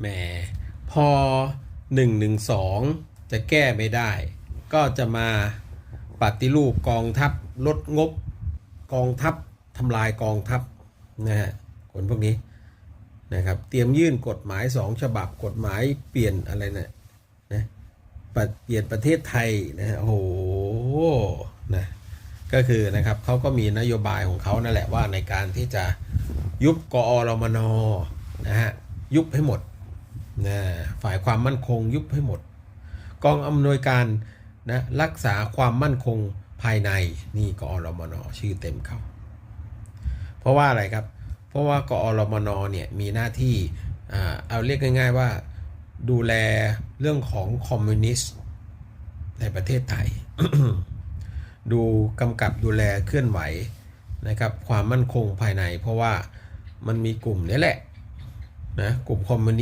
แหมพอหนึ่งหนึ่งสองจะแก้ไม่ได้ ก็จะมาปฏิรูปกองทัพลดงบ กองทัพทำลายกองทัพนะฮะคนพวกนี้นะครับเตรียมยื่นกฎหมายสองฉบับกฎหมายเปลี่ยนอะไรนะนะปะเปลี่ยนประเทศไทยนะฮะโอ้โหนะก็คือนะครับเขาก็มีนโยบายของเขานั่นแหละว่าในการที่จะยุบกอรมนนะฮะยุบให้หมด นะฝ่ายความมั่นคงยุบให้หมด กองอำนวยการนะรักษาความมั่นคงภายในนี่กอรมนชื่อเต็มเขาเพราะว่าอะไรครับ เพราะว่ากอรมนเนี่ยมีหน้าที่เอาเรียกง่าย ๆว่าดูแลเรื่องของคอมมิวนิสต์ในประเทศไทย ดูกำกับดูแลเคลื่อนไหวนะครับความมั่นคงภายใน เพราะว่ามันมีกลุ่มนี้แหละนะกลุ่มคอมมิวนิสต์